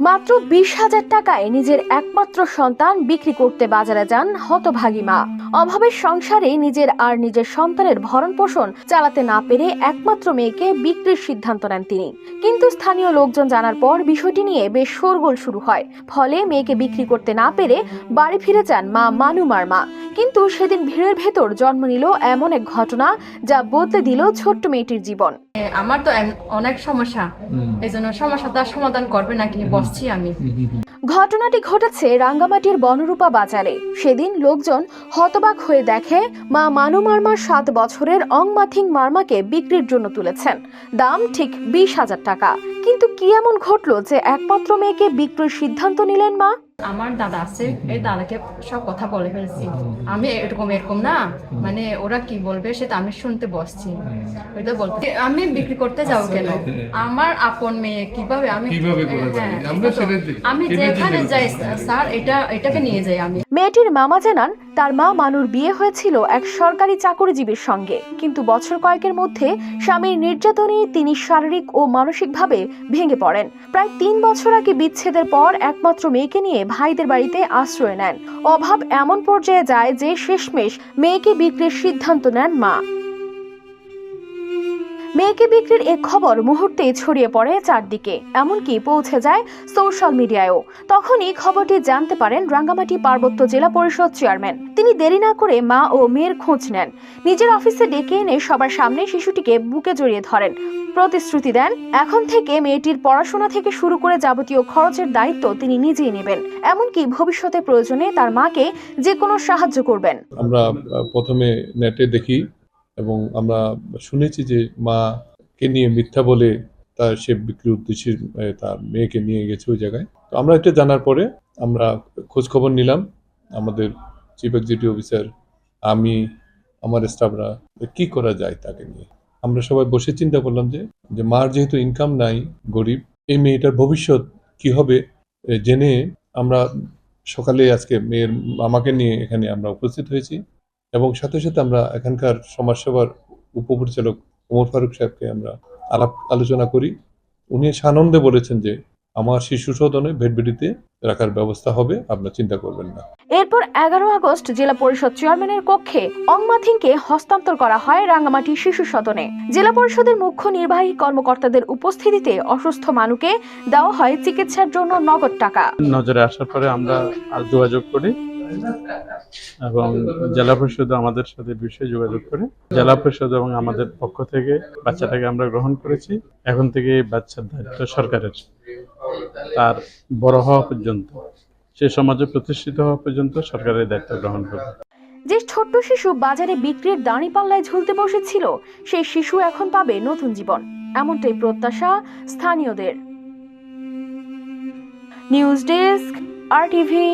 মাত্র বিশ হাজার টাকায় নিজের একমাত্র সন্তান বিক্রি করতে বাজারে যান হতভাগী মা। অভাবের সংসারে নিজের আর নিজের সন্তানের ভরণ পোষণ চালাতে না পেরে একমাত্র মেয়েকে বিক্রির সিদ্ধান্ত নেন তিনি। কিন্তু স্থানীয় লোকজন জানার পর বিষয়টি নিয়ে বেশ শোরগোল শুরু হয়। ফলে মেয়েকে বিক্রি করতে না পেরে বাড়ি ফিরে যান মা মানুমার মা। কিন্তু সেদিন ভিড়ের ভেতর জন্ম নিল এমন এক ঘটনা যা বদলে দিল ছোট্ট মেয়েটির জীবন। আমার তো অনেক সমস্যা। এই জন্য সমস্যা তার সমাধান করবে নাকি বসছি আমি। ঘটনাটি ঘটেছে রাঙ্গামাটির বনরূপা বাজারে। সেদিন লোকজন হতবাক হয়ে দেখে, মা মানু মার্মার সাত বছরের অংমাথিং মার্মাকে বিক্রির জন্য তুলেছেন। দাম ঠিক বিশ হাজার টাকা। কিন্তু কি এমন ঘটলো যে একমাত্র মেয়েকে বিক্রির সিদ্ধান্ত নিলেন মা? আমার দাদা আছে এই দাদাকে সব কথা বলে ফেলছি। আমি এরকম এরকম না। মানে ওরা কি বলবে সেটা আমি শুনতে বসছি। ওইটা বলতে আমি বিক্রি করতে যাব কেন? আমার আপন মেয়ে কীভাবে আমি? হ্যাঁ। আমি যেখানে যাই স্যার এটা এটাকে নিয়ে যাই আমি। মেয়েটির মামা জানান, তার মা মানুর বিয়ে হয়েছিল এক সরকারি চাকরিজীবীর সঙ্গে। কিন্তু বছর কয়েকের মধ্যে স্বামীর নির্যাতনে তিনি শারীরিক ও মানসিকভাবে ভেঙে পড়েন। প্রায় তিন বছর আগে বিচ্ছেদের পর একমাত্র মেয়েকে নিয়ে ভাইদের বাড়িতে আশ্রয় নেন। অভাব এমন পর্যায়ে যায় যে শেষমেশ মেয়েকে বিক্রির সিদ্ধান্ত নেন মা। মেয়েকে বিক্রির এ খবর মুহূর্তেই ছড়িয়ে পড়ে চারদিকে। এমনকি পৌঁছে যায় সোশ্যাল মিডিয়ায়ও। তখনই খবরটি জানতে পারেন রাঙ্গামাটি পার্বত্য জেলা পরিষদ চেয়ারম্যান। তিনি দেরি না করে মা ও মেয়ের খোঁজ নেন। নিজের অফিসে ডেকে এনে সবার সামনে শিশুটিকে বুকে জড়িয়ে ধরেন। প্রতিশ্রুতি দেন, এখন থেকে মেয়েটির পড়াশোনা থেকে শুরু করে যাবতীয় খরচের দায়িত্ব তিনি নিজেই নেবেন। এমনকি ভবিষ্যতে প্রয়োজনে তার মাকে যে কোনো সাহায্য করবেন। আমরা প্রথমে নেটে দেখি এবং আমরা শুনেছি যে মাকে নিয়ে মিথ্যা বলে তার সে বিক্রির উদ্দেশ্যে তার মেয়েকে নিয়ে গেছে ওই জায়গায়। তো আমরা এটা জানার পরে আমরা খোঁজ খবর নিলাম। আমাদের চিফ এক্সিকিউটিভ অফিসার আমি, আমার স্টাফরা কি করা যায় তাকে নিয়ে। আমরা সবাই বসে চিন্তা করলাম যে যে মার যেহেতু ইনকাম নাই, গরিব, এই মেয়েটার ভবিষ্যৎ কি হবে? জেনে আমরা সকালে আজকে মেয়ের মামাকে নিয়ে এখানে আমরা উপস্থিত হয়েছি। এবং সাথে সাথে আমরা এখানকার সমাজসেবার উপপরিচালক ওমর ফারুক সাহেবকে আমরা আলাপ আলোচনা করি। উনি সানন্দে বলেছেন যে আমার শিশু সদনে ভেটবেটিতে রাখার ব্যবস্থা হবে আপনার চিন্তা করবেন না। এরপর এগারো আগস্ট জেলা পরিষদ চেয়ারম্যানের কক্ষে অংমাথিংকে হস্তান্তর করা হয় রাঙ্গামাটি শিশু সদনে। জেলা পরিষদের মুখ্য নির্বাহী কর্মকর্তাদের উপস্থিতিতে অসুস্থ মানুকে দেওয়া হয় চিকিৎসার জন্য নগদ টাকা। নজরে আসার পরে আমরা আর যোগাযোগ করি। এবং জেলা পরিষদ আমাদের সাথে বিষয়ে যোগাযোগ করে, জেলা পরিষদ এবং আমাদের পক্ষ থেকে বাচ্চাটাকে আমরা গ্রহণ করেছি। এখন থেকে বাচ্চার দায়িত্ব সরকারের। তার বড় হওয়া পর্যন্ত, সে সমাজে প্রতিষ্ঠিত হওয়া পর্যন্ত সরকারের দায়িত্ব গ্রহণ করবে। যে ছোট্ট শিশু বাজারে বিক্রির দাঁড়িপাল্লায় ঝুলতে বসেছিল, সেই শিশু এখন পাবে নতুন জীবন। এমনটাই প্রত্যাশা স্থানীয়দের। News desk, R TV.